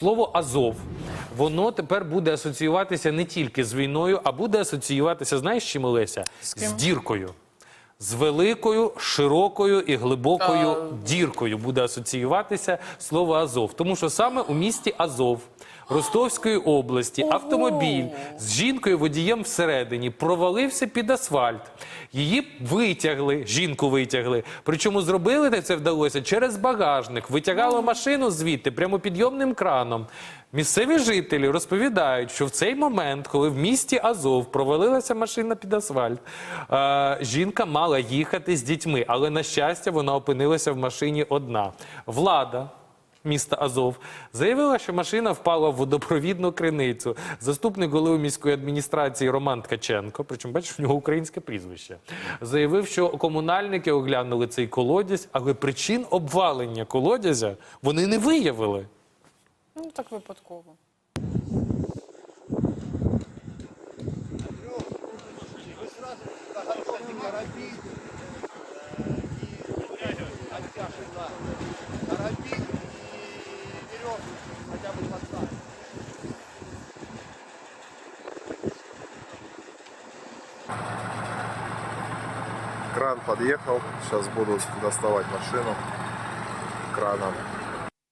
Слово Азов, воно тепер буде асоціюватися не тільки з війною, а буде асоціюватися, знаєш, чим Олеся? З, з діркою. З великою, широкою і глибокою діркою буде асоціюватися слово Азов. Тому що саме у місті Азов Ростовської області автомобіль з жінкою водієм всередині провалився під асфальт. Її витягли, жінку витягли. Причому зробили це вдалося через багажник. Витягали машину звідти прямо підйомним краном. Місцеві жителі розповідають, що в цей момент, коли в місті Азов провалилася машина під асфальт, е, жінка мала їхати з дітьми, але на щастя вона опинилася в машині одна. Влада. Міста Азов заявила, що машина впала в водопровідну криницю. Заступник голови міської адміністрації Роман Ткаченко, причому бачиш, в нього українське прізвище, заявив, що комунальники оглянули цей колодязь, але причин обвалення колодязя вони не виявили. Ну так випадково. Карабин и оттяжек, да. И веревку хотя бы подставить. Кран подъехал, сейчас буду доставать машину краном.